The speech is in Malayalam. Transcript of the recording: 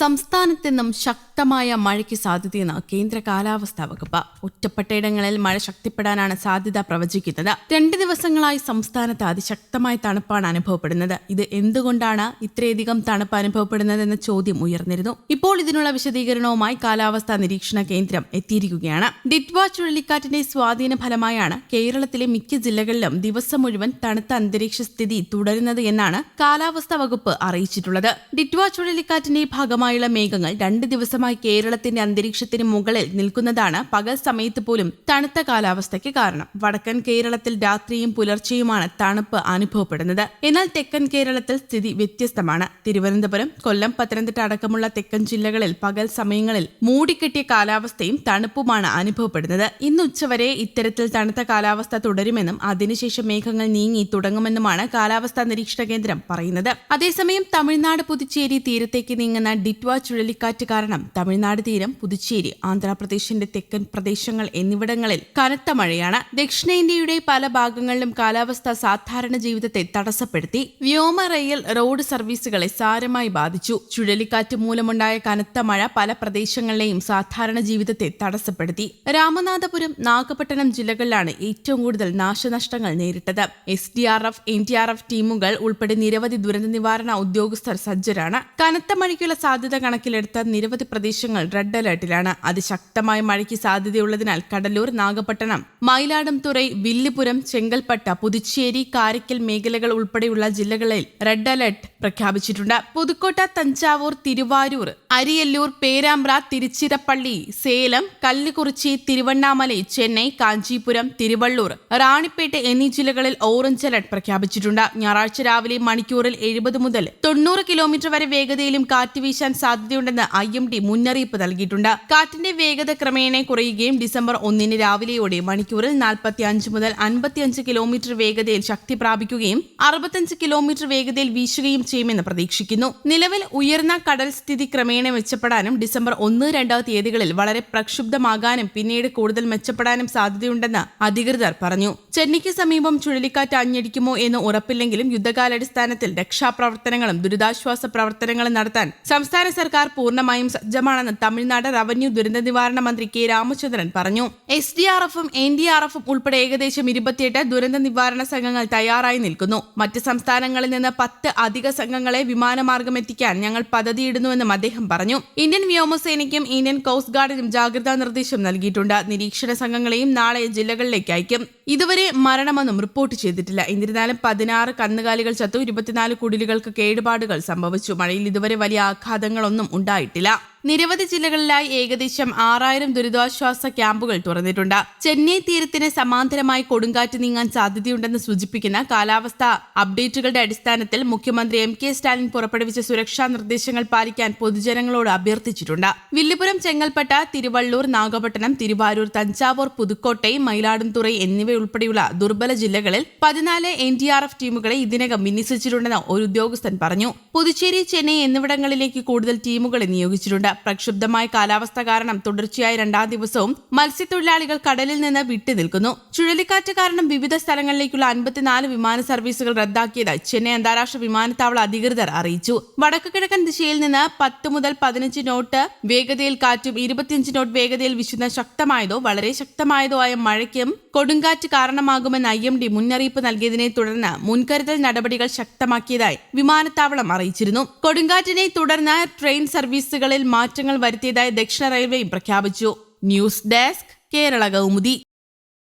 സംസ്ഥാനത്തെന്നും ശക്തമായ മഴയ്ക്ക് സാധ്യതയെന്ന് കേന്ദ്ര കാലാവസ്ഥാ വകുപ്പ്. ഒറ്റപ്പെട്ടയിടങ്ങളിൽ മഴ ശക്തിപ്പെടാനാണ് സാധ്യത പ്രവചിക്കുന്നത്. രണ്ട് ദിവസങ്ങളായി സംസ്ഥാനത്ത് അതിശക്തമായ തണുപ്പാണ് അനുഭവപ്പെടുന്നത്. ഇത് എന്തുകൊണ്ടാണ് ഇത്രയധികം തണുപ്പ് അനുഭവപ്പെടുന്നതെന്ന ചോദ്യം ഉയർന്നിരുന്നു. ഇപ്പോൾ ഇതിനുള്ള വിശദീകരണവുമായി കാലാവസ്ഥാ നിരീക്ഷണ കേന്ദ്രം എത്തിയിരിക്കുകയാണ്. ഡിറ്റ്വ ചുഴലിക്കാറ്റിന്റെ സ്വാധീന ഫലമായാണ് കേരളത്തിലെ മിക്ക ജില്ലകളിലും ദിവസം മുഴുവൻ തണുത്ത അന്തരീക്ഷ സ്ഥിതി തുടരുന്നത് എന്നാണ് കാലാവസ്ഥാ വകുപ്പ് അറിയിച്ചിട്ടുള്ളത്. ഡിറ്റ്വ ചുഴലിക്കാറ്റിന്റെ ഭാഗമായുള്ള മേഘങ്ങൾ രണ്ട് ദിവസമായി കേരളത്തിന്റെ അന്തരീക്ഷത്തിന് മുകളിൽ നിൽക്കുന്നതാണ് പകൽ സമയത്ത് പോലും തണുത്ത കാലാവസ്ഥയ്ക്ക് കാരണം. വടക്കൻ കേരളത്തിൽ രാത്രിയും പുലർച്ചെയുമാണ് തണുപ്പ് അനുഭവപ്പെടുന്നത്. എന്നാൽ തെക്കൻ കേരളത്തിൽ സ്ഥിതി വ്യത്യസ്തമാണ്. തിരുവനന്തപുരം കൊല്ലം പത്തനംതിട്ട അടക്കമുള്ള തെക്കൻ ജില്ലകളിൽ പകൽ സമയങ്ങളിൽ മൂടിക്കെട്ടിയ കാലാവസ്ഥയും തണുപ്പുമാണ് അനുഭവപ്പെടുന്നത്. ഇന്ന് ഉച്ചവരെ ഇത്തരത്തിൽ തണുത്ത കാലാവസ്ഥ തുടരുമെന്നും അതിനുശേഷം മേഘങ്ങൾ നീങ്ങി തുടങ്ങുമെന്നുമാണ് കാലാവസ്ഥാ നിരീക്ഷണ കേന്ദ്രം പറയുന്നത്. അതേസമയം തമിഴ്നാട് പുതുച്ചേരി തീരത്തേക്ക് നീങ്ങുന്ന ഡിറ്റ്വ ചുഴലിക്കാറ്റ് കാരണം തമിഴ്നാട് തീരം പുതുച്ചേരി ആന്ധ്രാപ്രദേശിന്റെ തെക്കൻ പ്രദേശങ്ങൾ എന്നിവിടങ്ങളിൽ കനത്ത മഴയാണ്. ദക്ഷിണേന്ത്യയുടെ പല ഭാഗങ്ങളിലും കാലാവസ്ഥ സാധാരണ ജീവിതത്തെ തടസ്സപ്പെടുത്തി വ്യോമ റെയിൽ റോഡ് സർവീസുകളെ സാരമായി ബാധിച്ചു. ചുഴലിക്കാറ്റ് മൂലമുണ്ടായ കനത്ത മഴ പല പ്രദേശങ്ങളിലെയും സാധാരണ ജീവിതത്തെ തടസ്സപ്പെടുത്തി. രാമനാഥപുരം നാഗപട്ടണം ജില്ലകളിലാണ് ഏറ്റവും കൂടുതൽ നാശനഷ്ടങ്ങൾ നേരിട്ടത്. S D R F N D R F ടീമുകൾ ഉൾപ്പെടെ നിരവധി ദുരന്ത നിവാരണ ഉദ്യോഗസ്ഥർ സജ്ജരാണ്. കനത്ത മഴയ്ക്കുള്ള സാധ്യത കണക്കിലെടുത്ത നിരവധി പ്രദേശങ്ങൾ റെഡ് അലർട്ടിലാണ്. അതിശക്തമായ മഴയ്ക്ക് സാധ്യതയുള്ളതിനാൽ കടലൂർ നാഗപട്ടണം മയിലാടുംതുറൈ വില്ലുപുരം ചെങ്കൽപ്പട്ട പുതുച്ചേരി കാരക്കൽ മേഖലകൾ ഉൾപ്പെടെയുള്ള ജില്ലകളിൽ റെഡ് അലർട്ട് പ്രഖ്യാപിച്ചിട്ടുണ്ട്. പുതുക്കോട്ട തഞ്ചാവൂർ തിരുവാരൂർ അരിയല്ലൂർ പേരാമ്പ്ര തിരുച്ചിറപ്പള്ളി സേലം കല്ലുകുറിച്ചി തിരുവണ്ണാമലൈ ചെന്നൈ കാഞ്ചീപുരം തിരുവള്ളൂർ റാണിപ്പേട്ട് എന്നീ ജില്ലകളിൽ ഓറഞ്ച് അലർട്ട് പ്രഖ്യാപിച്ചിട്ടുണ്ട്. ഞായറാഴ്ച രാവിലെ മണിക്കൂറിൽ എഴുപത് മുതൽ തൊണ്ണൂറ് കിലോമീറ്റർ വരെ വേഗതയിലും കാറ്റ് വീശാൻ സാധ്യതയുണ്ടെന്ന് ഐ എം ഡി മുന്നറിയിപ്പ് നൽകിയിട്ടുണ്ട്. കാറ്റിന്റെ വേഗത ക്രമേണ കുറയുകയും ഡിസംബർ ഒന്നിന് രാവിലെയോടെ മണിക്കൂറിൽ നാൽപ്പത്തി അഞ്ച് മുതൽ അൻപത്തിയഞ്ച് കിലോമീറ്റർ വേഗതയിൽ ശക്തി പ്രാപിക്കുകയും അറുപത്തഞ്ച് കിലോമീറ്റർ വേഗതയിൽ വീശുകയും ചെയ്യുമെന്ന് പ്രതീക്ഷിക്കുന്നു. നിലവിൽ ഉയർന്ന കടൽ സ്ഥിതി ക്രമേണ മെച്ചപ്പെടാനും ഡിസംബർ ഒന്ന് രണ്ട് തീയതികളിൽ വളരെ പ്രക്ഷുബ്ധമാകാനും പിന്നീട് കൂടുതൽ മെച്ചപ്പെടാനും സാധ്യതയുണ്ടെന്ന് അധികൃതർ പറഞ്ഞു. ചെന്നൈക്ക് സമീപം ചുഴലിക്കാറ്റ് അഞ്ഞടിക്കുമോ എന്ന് ഉറപ്പില്ലെങ്കിലും യുദ്ധകാലാടിസ്ഥാനത്തിൽ രക്ഷാപ്രവർത്തനങ്ങളും ദുരിതാശ്വാസ പ്രവർത്തനങ്ങളും നടത്താൻ സംസ്ഥാന സർക്കാർ പൂർണമായും സജ്ജമാണെന്ന് തമിഴ്നാട് റവന്യൂ ദുരന്ത നിവാരണ മന്ത്രി കെ രാമചന്ദ്രൻ പറഞ്ഞു. എസ് ഡി ആർ എഫും എൻ ഡി ആർ എഫും ഉൾപ്പെടെ ഏകദേശം ഇരുപത്തിയെട്ട് ദുരന്ത നിവാരണ സംഘങ്ങൾ തയ്യാറായി നിൽക്കുന്നു. മറ്റ് സംസ്ഥാനങ്ങളിൽ നിന്ന് പത്ത് അധിക സംഘങ്ങളെ വിമാനമാർഗം എത്തിക്കാൻ ഞങ്ങൾ പദ്ധതിയിടുന്നുവെന്നും അദ്ദേഹം പറഞ്ഞു. ഇന്ത്യൻ വ്യോമസേനയ്ക്കും ഇന്ത്യൻ കോസ്റ്റ് ഗാർഡിനും ജാഗ്രതാ നിർദ്ദേശം നൽകിയിട്ടുണ്ട്. നിരീക്ഷണ സംഘങ്ങളെയും നാളെ ജില്ലകളിലേക്ക് അയക്കും. ഇതുവരെ മരണമൊന്നും റിപ്പോർട്ട് ചെയ്തിട്ടില്ല. എന്നിരുന്നാലും പതിനാറ് കന്നുകാലികൾ ചത്തു ഇരുപത്തിനാല് കുടിലുകൾക്ക് കേടുപാടുകൾ സംഭവിച്ചു. മഴയിൽ ഇതുവരെ വലിയ ആഘാതങ്ങളൊന്നും ഉണ്ടായിട്ടില്ല നിരവധി ജില്ലകളിലായി ഏകദേശം ആറായിരം ദുരിതാശ്വാസ ക്യാമ്പുകൾ തുറന്നിട്ടുണ്ട്. ചെന്നൈ തീരത്തിന് സമാന്തരമായി കൊടുങ്കാറ്റ് നീങ്ങാൻ സാധ്യതയുണ്ടെന്ന് സൂചിപ്പിക്കുന്ന കാലാവസ്ഥ അപ്ഡേറ്റുകളുടെ അടിസ്ഥാനത്തിൽ മുഖ്യമന്ത്രി എം കെ സ്റ്റാലിൻ പുറപ്പെടുവിച്ച സുരക്ഷാ നിർദ്ദേശങ്ങൾ പാലിക്കാൻ പൊതുജനങ്ങളോട് അഭ്യർത്ഥിച്ചിട്ടുണ്ട്. വില്ലുപുരം ചെങ്ങൽപ്പട്ട തിരുവള്ളൂർ നാഗപട്ടണം തിരുവാരൂർ തഞ്ചാവൂർ പുതുക്കോട്ടൈ മയിലാടുംതുറൈ എന്നിവയുൾപ്പെടെയുള്ള ദുർബല ജില്ലകളിൽ പതിനാല് എൻ ഡി ആർ എഫ് ടീമുകളെ ഇതിനകം വിന്യസിച്ചിട്ടുണ്ടെന്ന് ഒരു ഉദ്യോഗസ്ഥൻ പറഞ്ഞു. പുതുച്ചേരി ചെന്നൈ എന്നിവിടങ്ങളിലേക്ക് കൂടുതൽ ടീമുകളെ നിയോഗിച്ചിട്ടുണ്ട്. പ്രക്ഷുബ്ധമായ കാലാവസ്ഥ കാരണം തുടർച്ചയായ രണ്ടാം ദിവസവും മത്സ്യത്തൊഴിലാളികൾ കടലിൽ നിന്ന് വിട്ടുനിൽക്കുന്നു ചുഴലിക്കാറ്റ് കാരണം വിവിധ സ്ഥലങ്ങളിലേക്കുള്ള അൻപത്തിനാല് വിമാന സർവീസുകൾ റദ്ദാക്കിയതായി ചെന്നൈ അന്താരാഷ്ട്ര വിമാനത്താവള അധികൃതർ അറിയിച്ചു. വടക്കു കിഴക്കൻ ദിശയിൽ നിന്ന് പത്ത് മുതൽ പതിനഞ്ച് നോട്ട് വേഗതയിൽ കാറ്റും ഇരുപത്തിയഞ്ച് നോട്ട് വേഗതയിൽ വിശുദ്ധ ശക്തമായതോ വളരെ ശക്തമായതോ ആയ മഴയ്ക്കും കൊടുങ്കാറ്റ് കാരണമാകുമെന്ന് ഐ എം ഡി മുന്നറിയിപ്പ് നൽകിയതിനെ തുടർന്ന് മുൻകരുതൽ നടപടികൾ ശക്തമാക്കിയതായി വിമാനത്താവളം അറിയിച്ചിരുന്നു. കൊടുങ്കാറ്റിനെ തുടർന്ന് ട്രെയിൻ സർവീസുകളിൽ മാറ്റങ്ങൾ വരുത്തിയതായി ദക്ഷിണ റെയിൽവേയും പ്രഖ്യാപിച്ചു. News desk Kerala Kaumudi.